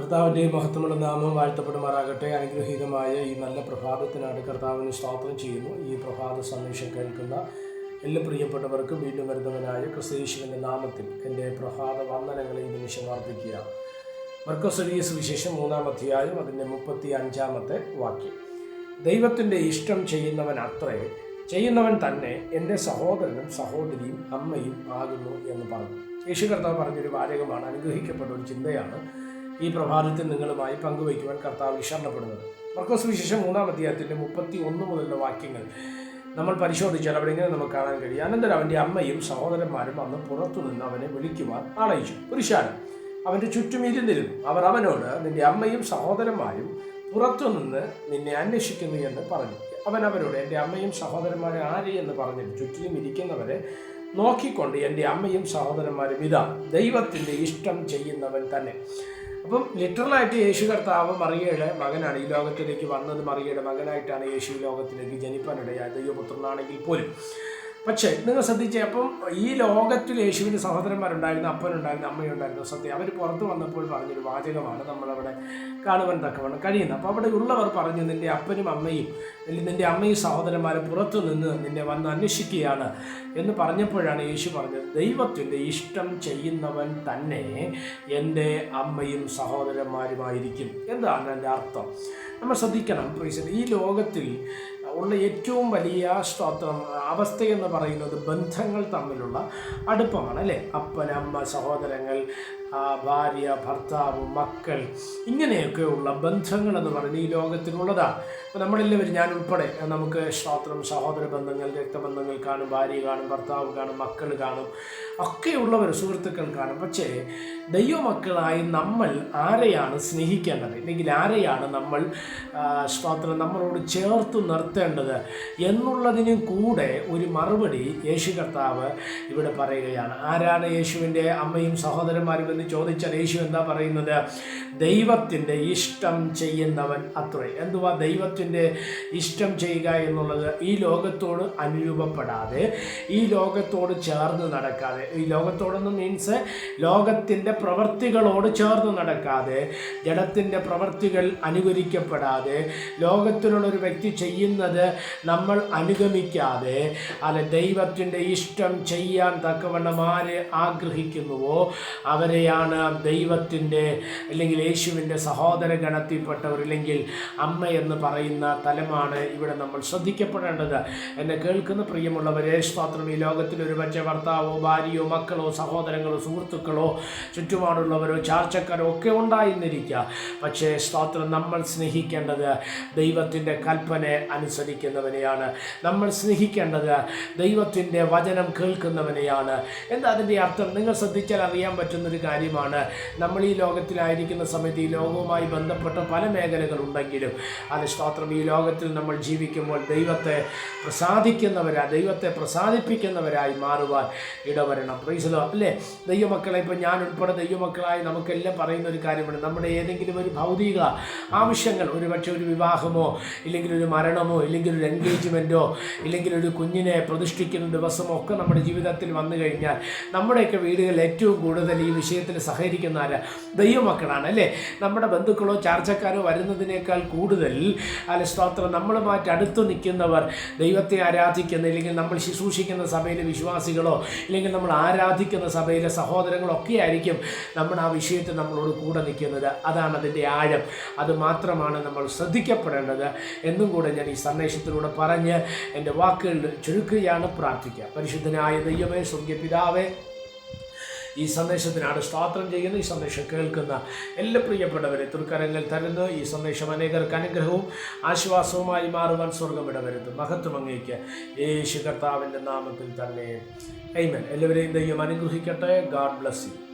കർത്താവിന്റെ മഹത്വമുള്ള നാമം വാഴ്ത്തപ്പെടുമാറാകട്ടെ. അനുഗ്രഹീതമായ ഈ നല്ല പ്രഭാതത്തിനാണ് കർത്താവിന് സ്തോത്രം ചെയ്യുന്നു. ഈ പ്രഭാത സന്ദേശം കേൾക്കുന്ന എല്ലാ പ്രിയപ്പെട്ടവർക്കും വീണ്ടും വരുന്നവനായ ക്രിസ്തീശുവിന്റെ നാമത്തിൽ എന്റെ പ്രഭാത വന്ദനങ്ങളെ നിമിഷം വർദ്ധിക്കുക മർക്കോസരീയ സുവിശേഷം മൂന്നാം അധ്യായം അതിന്റെ മുപ്പത്തി അഞ്ചാമത്തെ വാക്യം. ദൈവത്തിന്റെ ഇഷ്ടം ചെയ്യുന്നവൻ അത്രേ ചെയ്യുന്നവൻ തന്നെ എന്റെ സഹോദരനും സഹോദരിയും അമ്മയും ആകുന്നു എന്ന് പറഞ്ഞു. യേശു കർത്താവ് പറഞ്ഞൊരു വാചകമാണ് അനുഗ്രഹിക്കപ്പെട്ട ഒരു ചിന്തയാണ്. ഈ പ്രഭാതത്തിൽ നിങ്ങളുമായി പങ്കുവയ്ക്കുവാൻ കർത്താവ് ശരണപ്പെടുന്നത് മർക്കോസ് വിശേഷം മൂന്നാം അധ്യായത്തിന്റെ മുപ്പത്തി ഒന്ന് മുതലുള്ള വാക്യങ്ങൾ നമ്മൾ പരിശോധിച്ചാൽ അവിടെ ഇങ്ങനെ നമുക്ക് കാണാൻ കഴിയും. അനന്തരം അവന്റെ അമ്മയും സഹോദരന്മാരും അന്ന് പുറത്തുനിന്ന് അവനെ വിളിക്കുവാൻ ആളയിച്ചു. പുരുഷാരം അവന്റെ ചുറ്റും ഇരുന്നിരുന്നു. അവർ അവനോട് നിന്റെ അമ്മയും സഹോദരന്മാരും പുറത്തുനിന്ന് നിന്നെ അന്വേഷിക്കുന്നു എന്ന് പറഞ്ഞു. അവൻ അവരോട് എന്റെ അമ്മയും സഹോദരന്മാരെ ആര് എന്ന് പറഞ്ഞിട്ട് ചുറ്റിലും ഇരിക്കുന്നവരെ നോക്കിക്കൊണ്ട് എന്റെ അമ്മയും സഹോദരന്മാരും ഇതാ ദൈവത്തിന്റെ ഇഷ്ടം ചെയ്യുന്നവൻ തന്നെ. അപ്പം ലിറ്ററലായിട്ട് യേശു കർത്താവ് മറിയയുടെ മകനാണ്. ഈ ലോകത്തിലേക്ക് വന്നത് മറിയയുടെ മകനായിട്ടാണ് യേശു ലോകത്തിലേക്ക് ജനിപ്പാനിടയായ ദൈവപുത്രനാണെങ്കിൽ പോലും. പക്ഷേ നിങ്ങൾ ശ്രദ്ധിച്ചേ അപ്പം ഈ ലോകത്തിൽ യേശുവിന് സഹോദരന്മാരുണ്ടായിരുന്നു അപ്പനുണ്ടായിരുന്നു അമ്മയുണ്ടായിരുന്നു സത്യം. അവർ പുറത്ത് വന്നപ്പോൾ പറഞ്ഞൊരു വാചകമാണ് നമ്മളവിടെ കാണുവാൻ തക്കവണ്ണം കഴിയുന്നത്. അപ്പോൾ അവിടെ ഉള്ളവർ പറഞ്ഞു നിന്റെ അപ്പനും അമ്മയും നിന്റെ അമ്മയും സഹോദരന്മാരും പുറത്തു നിന്ന് നിന്നെ വന്ന് അന്വേഷിക്കുകയാണ്. എന്ന് പറഞ്ഞപ്പോഴാണ് യേശു പറഞ്ഞത് ദൈവത്തിന്റെ ഇഷ്ടം ചെയ്യുന്നവൻ തന്നെ എന്റെ അമ്മയും സഹോദരന്മാരുമായിരിക്കും. എന്താണ് എന്റെ അർത്ഥം? നമ്മൾ ശ്രദ്ധിക്കണം ഈ ലോകത്തിൽ ഉള്ള ഏറ്റവും വലിയ സ്തോത്രം അവസ്ഥയെന്ന് പറയുന്നത് ബന്ധങ്ങൾ തമ്മിലുള്ള അടുപ്പമാണ് അല്ലേ? അപ്പൻ അമ്മ സഹോദരങ്ങൾ ഭാര്യ ഭർത്താവ് മക്കൾ ഇങ്ങനെയൊക്കെയുള്ള ബന്ധങ്ങൾ എന്ന് പറയുന്നത് ഈ ലോകത്തിലുള്ളതാണ് അപ്പോൾ നമ്മളെല്ലാവരും ഞാൻ ഉൾപ്പെടെ നമുക്ക് ശ്രോത്രം സഹോദര ബന്ധങ്ങൾ രക്തബന്ധങ്ങൾ കാണും ഭാര്യ കാണും ഭർത്താവ് കാണും മക്കൾ കാണും ഒക്കെയുള്ളവർ സുഹൃത്തുക്കൾ കാണും. പക്ഷേ ദൈവമക്കളായി നമ്മൾ ആരെയാണ് സ്നേഹിക്കേണ്ടത്? അല്ലെങ്കിൽ ആരെയാണ് നമ്മൾ ശ്രോത്രം നമ്മളോട് ചേർത്ത് നിർത്തേണ്ടത് എന്നുള്ളതിനും കൂടെ ഒരു മറുപടി യേശു കർത്താവ് ഇവിടെ പറയുകയാണ്. ആരാണ് യേശുവിന്റെ അമ്മയും സഹോദരന്മാരും എന്ന് ചോദിച്ചാൽ യേശു എന്താ പറയുന്നത്? ദൈവത്തിന്റെ ഇഷ്ടം ചെയ്യുന്നവൻ അത്രേ. എന്തുവാ ദൈവത്തിന്റെ ഇഷ്ടം ചെയ്യുക എന്നുള്ളത്? ഈ ലോകത്തോട് അനുരൂപപ്പെടാതെ ഈ ലോകത്തോട് ചേർന്ന് നടക്കാതെ. ഈ ലോകത്തോടെന്ന് മീൻസ് ലോകത്തിന്റെ പ്രവൃത്തികളോട് ചേർന്ന് നടക്കാതെ ജഡത്തിന്റെ പ്രവൃത്തികൾ അനുകരിക്കപ്പെടാതെ ലോകത്തിലുള്ള ഒരു വ്യക്തി ചെയ്യുന്നത് നമ്മൾ അനുഗമിക്കാതെ അല്ല ദൈവത്തിന്റെ ഇഷ്ടം ചെയ്യാൻ തക്കവണ്ണം ആര് ആഗ്രഹിക്കുന്നുവോ അവരെയാണ് ദൈവത്തിന്റെ അല്ലെങ്കിൽ യേശുവിന്റെ സഹോദര ഗണത്തിൽപ്പെട്ടവർ അല്ലെങ്കിൽ അമ്മ എന്ന് പറയുന്ന തലമാണ് ഇവിടെ നമ്മൾ ശ്രദ്ധിക്കപ്പെടേണ്ടത്. എന്നെ കേൾക്കുന്ന പ്രിയമുള്ളവരെ സ്തോത്രം ഈ ലോകത്തിൽ ഒരു പക്ഷേ ഭർത്താവോ ഭാര്യയോ മക്കളോ സഹോദരങ്ങളോ സുഹൃത്തുക്കളോ ചുറ്റുപാടുള്ളവരോ ചാർച്ചക്കാരോ ഒക്കെ ഉണ്ടായിരുന്നിരിക്കുക പക്ഷേ സ്തോത്രം നമ്മൾ സ്നേഹിക്കേണ്ടത് ദൈവത്തിന്റെ കൽപ്പന അനുസരിക്കുന്നവനെയാണ്. നമ്മൾ സ്നേഹിക്കേണ്ടത് ദൈവത്തിന്റെ വചനം കേൾക്കുന്നവനെയാണ്. എന്താ അതിന്റെ അർത്ഥം? നിങ്ങൾ ശ്രദ്ധിച്ചാൽ അറിയാൻ പറ്റുന്നൊരു കാര്യമാണ്. നമ്മൾ ഈ ലോകത്തിലായിരിക്കുന്ന സമയത്ത് ഈ ലോകവുമായി ബന്ധപ്പെട്ട പല മേഖലകളുണ്ടെങ്കിലും അത് സ്തോത്രം ഈ ലോകത്തിൽ നമ്മൾ ജീവിക്കുമ്പോൾ ദൈവത്തെ പ്രസാദിക്കുന്നവരാ ദൈവത്തെ പ്രസാദിപ്പിക്കുന്നവരായി മാറുവാൻ ഇടവരണം. പ്രൈസലോ അല്ലേ? ദൈവമക്കളെ ഇപ്പം ഞാൻ ഉൾപ്പെടെ ദൈവമക്കളായി നമുക്കെല്ലാം പറയുന്ന ഒരു കാര്യമാണ് നമ്മുടെ ഏതെങ്കിലും ഒരു ഭൗതിക ആവശ്യങ്ങൾ ഒരു പക്ഷേ ഒരു വിവാഹമോ ഇല്ലെങ്കിൽ ഒരു മരണമോ ഇല്ലെങ്കിൽ ഒരു എൻഗേജ്മെന്റോ ഇല്ലെങ്കിൽ ഒരു കുഞ്ഞിനെ പ്രതിഷ്ഠിക്കുന്ന ദിവസമോ ഒക്കെ നമ്മുടെ ജീവിതത്തിൽ വന്നു കഴിഞ്ഞാൽ നമ്മുടെയൊക്കെ വീടുകളിൽ ഏറ്റവും കൂടുതൽ ഈ വിഷയത്തിൽ സഹകരിക്കുന്ന ആര്? ദൈവമക്കളാണ് അല്ലേ? നമ്മുടെ ബന്ധുക്കളോ ചാർച്ചക്കാരോ വരുന്നതിനേക്കാൾ കൂടുതൽ അല്ല സ്തോത്രം. നമ്മളുമായിട്ട് അടുത്തു നിൽക്കുന്നവർ ദൈവത്തെ ആരാധിക്കുന്ന ഇല്ലെങ്കിൽ നമ്മൾ ശുശ്രൂഷിക്കുന്ന സഭയിലെ വിശ്വാസികളോ ഇല്ലെങ്കിൽ നമ്മൾ ആരാധിക്കുന്ന സഭയിലെ സഹോദരങ്ങളോ ഒക്കെ ആയിരിക്കും നമ്മൾ ആ വിഷയത്തിൽ നമ്മളോട് കൂടെ നിൽക്കുന്നത്. അതാണ് അതിന്റെ ആഴം. അത് മാത്രമാണ് നമ്മൾ ശ്രദ്ധിക്കപ്പെടേണ്ടത്. എന്നും കൂടെ ഞാൻ ഈ സന്ദേശത്തിലൂടെ പറഞ്ഞ് എന്റെ വാക്കുകൾ ചുരുക്കുകയാണ് പ്രാർത്ഥിക്കുക. പരിശുദ്ധനായ ദൈവമേ സ്വർഗ്യ പിതാവേ ഈ സന്ദേശത്തിനാണ് സ്തോത്രം ചെയ്യുന്ന ഈ സന്ദേശം കേൾക്കുന്ന എല്ലാ പ്രിയപ്പെട്ടവരെ തൃക്കരങ്ങൾ തരുന്നു. ഈ സന്ദേശം അനേകർക്ക് അനുഗ്രഹവും ആശ്വാസവുമായി മാറുവാൻ സ്വർഗം ഇടവരുത്തും. മഹത്വം അങ്ങേക്ക് യേശു കർത്താവിന്റെ നാമത്തിൽ തന്നെ. എയ്മൻ എല്ലാവരെയും ദൈവം അനുഗ്രഹിക്കട്ടെ. God bless you